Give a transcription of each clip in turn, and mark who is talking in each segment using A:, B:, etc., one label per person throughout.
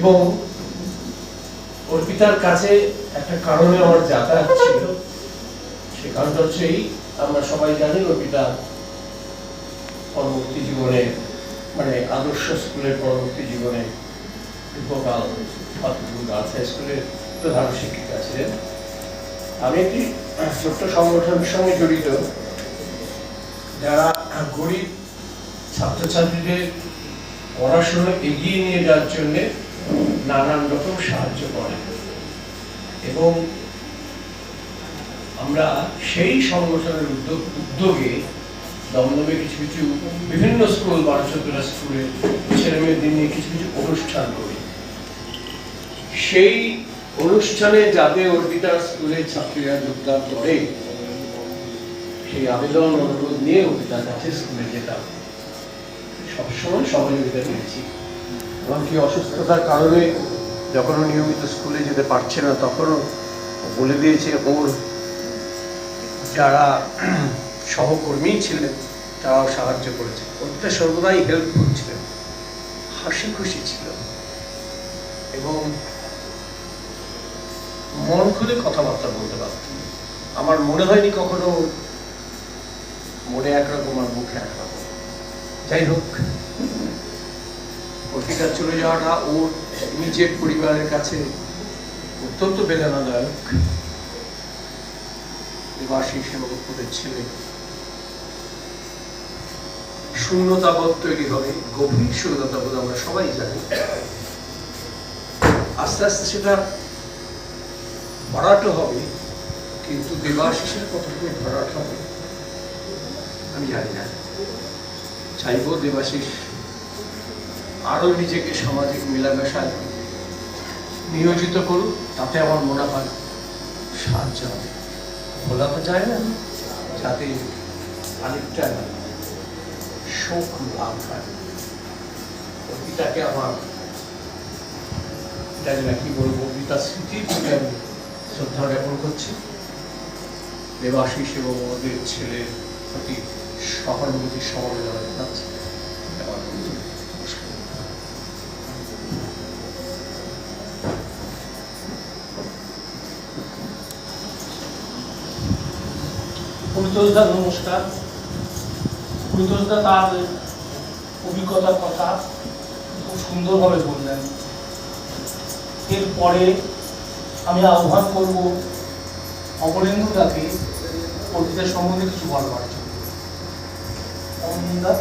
A: এবং অর্পিতার কাছে একটা কারণে আমার যাতায়াত ছিল। সে কারণটা হচ্ছে এই, আমরা সবাই জানি অর্পিতা পরবর্তী জীবনে মানে আদর্শ স্কুলের পরবর্তী জীবনে গার্লস হাই স্কুলের প্রধান শিক্ষিকা ছিলেন। আমি একটি ছোট্ট সংগঠনের সঙ্গে জড়িত। যারা গরিব ছাত্রছাত্রীদের পড়াশোনা এগিয়ে নিয়ে যাওয়ার জন্য নানান রকম সাহায্য করে। এবং আমরা সেই সংগঠনের উদ্যোগ উদ্যোগে দমদমে কিছু কিছু বিভিন্ন স্কুল বারো স্কুলে ছেলে মেয়েদের নিয়ে কিছু কিছু অনুষ্ঠান করি। সেই অনুষ্ঠানে যাতে অর্পিতা স্কুলের ছাত্রীরা যোগদান করে, সেই আবেদন, অনুরোধ নিয়ে অর্পিতার কাছে স্কুলে যেতাম। সবসময় সহযোগিতা পেয়েছি। এমনকি অসুস্থতার কারণে যখন নিয়মিত স্কুলে যেতে পারছে না, তখনও বলে দিয়েছে ওর যারা সহকর্মী ছিলেন, তারাও সাহায্য করেছে। অর্পিতা সর্বদাই হেল্পফুল ছিলেন হাসি খুশি ছিল। এবং মন খুলে কথাবার্তা বলতে পারতেন আমার মনে হয়নি কখনো মনে একরকম আর মুখে একরকম। যাই হোক অর্পিতা চলে যাওয়াটা ওর নিজের পরিবারের কাছে অত্যন্ত বেদনাদায়ক। ছেলে। শূন্যতাবোধ তৈরি হবে, গভীর শূন্যতাবোধ আমরা সবাই জানি। আস্তে আস্তে সেটা ভরাট হবে, কিন্তু দেবাশিসের কতটুকু ভরাট হবে, আমি জানি না। চাইব দেবাশিস আরও নিজেকে সামাজিক মেলামেশায় নিয়োজিত করুন তাতে আমার মনে হয় সাহায্য হবে তো যায় না, যাতে আরেকটা শোক লাভ হয়। অর্পিতাকে আমার জানি না কি বলব অর্পিতার স্মৃতির প্রতি আমি শ্রদ্ধা জ্ঞাপন করছি। দেবাশিস এবং ওদের ছেলের প্রতি সহানুভূতি সমবেদনা জানাচ্ছি। আমার
B: পুরুতোষদা নমস্কার। পুরুতোষদা তার অভিজ্ঞতার কথা খুব সুন্দরভাবে বললেন। এরপরে আমি আহ্বান করব অমরেন্দ্রদাকে অতীতের সম্বন্ধে কিছু বলবার জন্য। অমরেন্দ্রদা?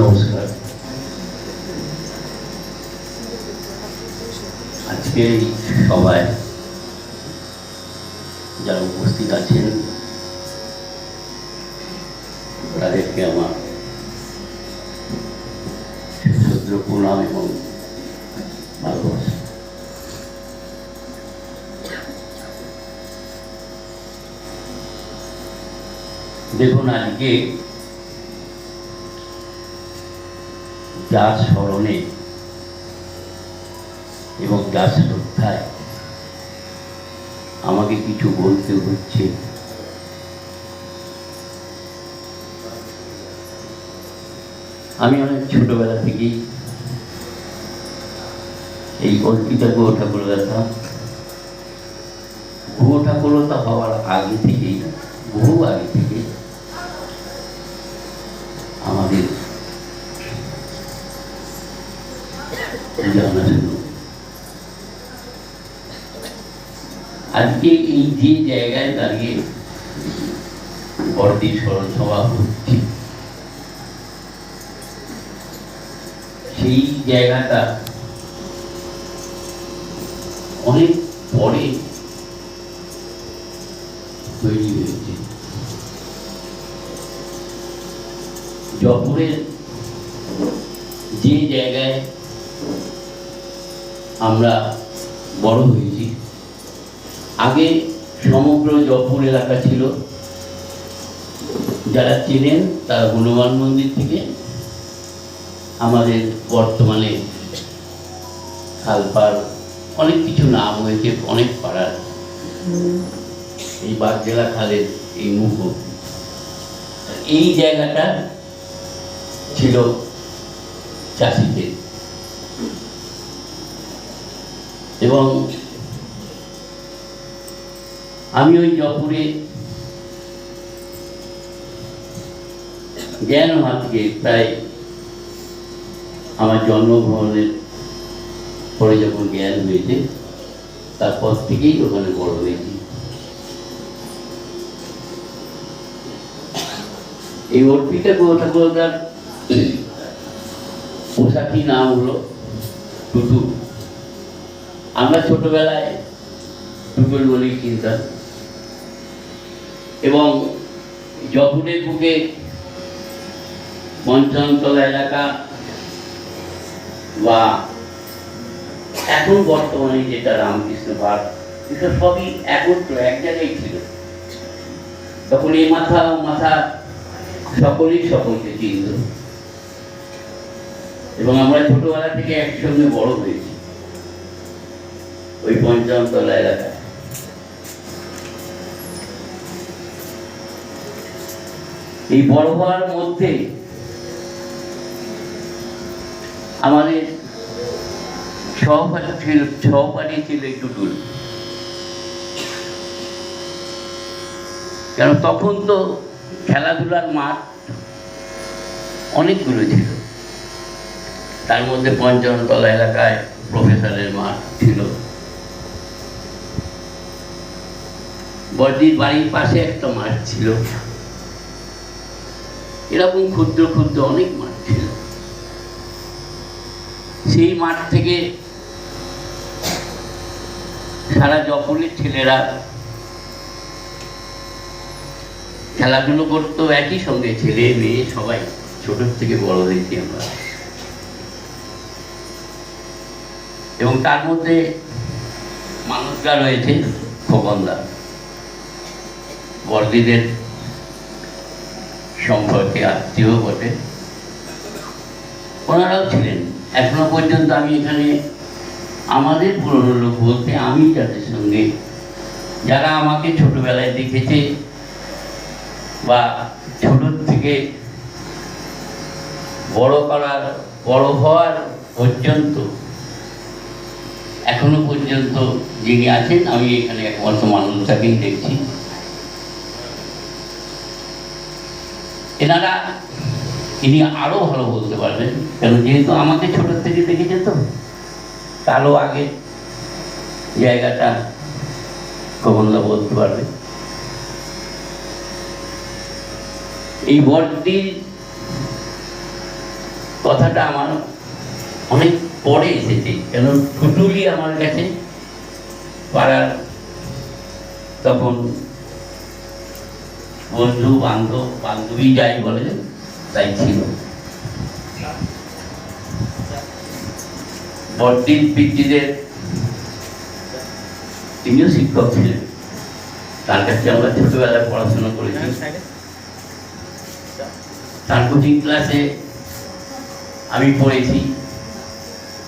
C: নমস্কার আজকে এই সভায় যারা উপস্থিত আছেন, তাদেরকে আমার সূত্র প্রণাম এবং ভালোবাসা। দেখুন, আজকে যার স্মরণে এবং যার শ্রদ্ধায় আমাকে কিছু বলতে হচ্ছে। আমি অনেক ছোটবেলা থেকেই এই অর্পিতা গুহ ঠাকুরদাতা গুহ ঠাকুরতা হওয়ার আগে থেকেই বহু আগে থেকে আমাদের আজকে এই যে জায়গায় দাঁড়িয়ে বড়দি স্মরণ হচ্ছে, সেই জায়গাটা অনেক পরে তৈরি হয়েছে। জয়পুরের যে জায়গায় আমরা বড় হয়েছি। আগে সমগ্র জয়পুর এলাকা ছিল। যারা চেনেন তারা হনুমান মন্দির থেকে আমাদের বর্তমানে খালপাড় অনেক কিছু নাম হয়েছে, অনেক পাড়ার। এই বাগজেলা খালের এই মুখ। এই জায়গাটা ছিল চাষিদের এবং আমি ওই জপুরে জ্ঞান হাতকে প্রায় আমার জন্মগ্রহণের পরে যখন জ্ঞান হয়েছে তারপর থেকেই ওখানে বড় হয়েছি। এই অর্পিতা ঠাকুরদার পোশাকি নাম হলো টুটু। আমরা ছোটবেলায় টুটুল বলেই চিনতাম এবং জপুরের বুকে পঞ্চমতলা এলাকা বা এখন বর্তমানে যেটা রামকৃষ্ণ পার্ক, এসব সবই একত্র, এক জায়গায় ছিল। তখন এই মাথা ও মাথা সকলেই সকলকে চিনত। এবং আমরা ছোটবেলা থেকে একসঙ্গে বড় হয়েছি। ওই পঞ্চমতলা এলাকায় এই বড় হওয়ার মধ্যে আমাদের সহপাঠী ছিল সহপাঠী ছিল এই টুটুল কেন তখন তো খেলাধুলার মাঠ অনেকগুলো ছিল। তার মধ্যে পঞ্চমতলা এলাকায় প্রফেসরের মাঠ ছিল। বর্দির বাড়ির পাশে একটা মাঠ ছিল। এরকম ক্ষুদ্র ক্ষুদ্র অনেক মাঠ ছিল। সেই মাঠ থেকে সারা জপলের ছেলেরা খেলাধুলো করতো, একই সঙ্গে ছেলে মেয়ে সবাই, ছোট থেকে বড় হয়েছি আমরা। এবং তার মধ্যে মানুষরা রয়েছে খোকনদা বর্দিদের সম্পর্কে আত্মীয় বটে। ওনারাও ছিলেন। এখনও পর্যন্ত আমি এখানে আমাদের পুরনো লোক বলতে আমি যাদের সঙ্গে। যারা আমাকে ছোটবেলায় দেখেছে বা ছোট থেকে বড় করার, বড় হওয়ার পর্যন্ত, এখনও পর্যন্ত যিনি আছেন, আমি এখানে একমাত্র মানুষটাকেই দেখছি। এনারা ইনি আরও ভালো বলতে পারবেন। কেন যেহেতু আমাকে ছোট থেকে দেখেছে তো, তারও আগে জায়গাটা কমলদা বলতে পারবে। এই বরটির কথাটা আমার অনেক পরে এসেছে, কেন টুটুলি আমার কাছে পাড়ার তখন বন্ধু, বান্ধব, বান্ধবী যাই বলে, তাই ছিল। পিতৃদের তিনিও শিক্ষক ছিলেন। তার কাছে আমরা ছোটবেলায় পড়াশোনা করেছি। তার কোচিং ক্লাসে আমি পড়েছি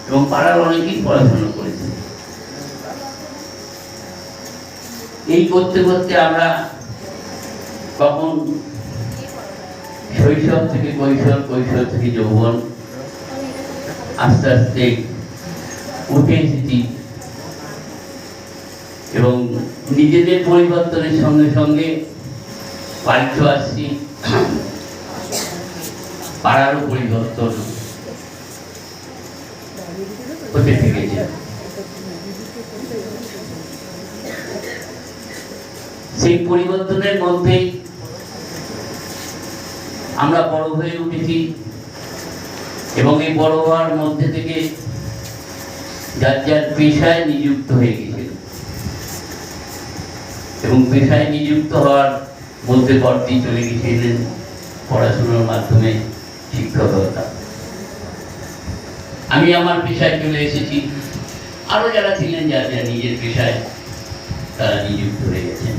C: এবং পাড়ার অনেকেই পড়াশোনা করেছি। এই করতে করতে আমরা তখন শৈশব থেকে কৈশোর কৈশোর থেকে যৌবন, আস্তে আস্তে উঠে এসেছি। এবং নিজেদের পরিবর্তনের সঙ্গে সঙ্গে বাড়িতে আসছি। পাড়ারও পরিবর্তন হতে থেকেছে সেই পরিবর্তনের মধ্যেই আমরা বড় হয়ে উঠেছি। এবং এই বড় হওয়ার মধ্যে থেকে যার যার পেশায় নিযুক্ত হয়ে গেছিল এবং পেশায় নিযুক্ত হওয়ার মধ্যে বর্তি চলে গেছিলেন পড়াশোনার মাধ্যমে শিক্ষকতা। আমি আমার পেশায় চলে এসেছি। আরও যারা ছিলেন, যারা যারা নিজের পেশায় তারা নিযুক্ত হয়ে গেছেন।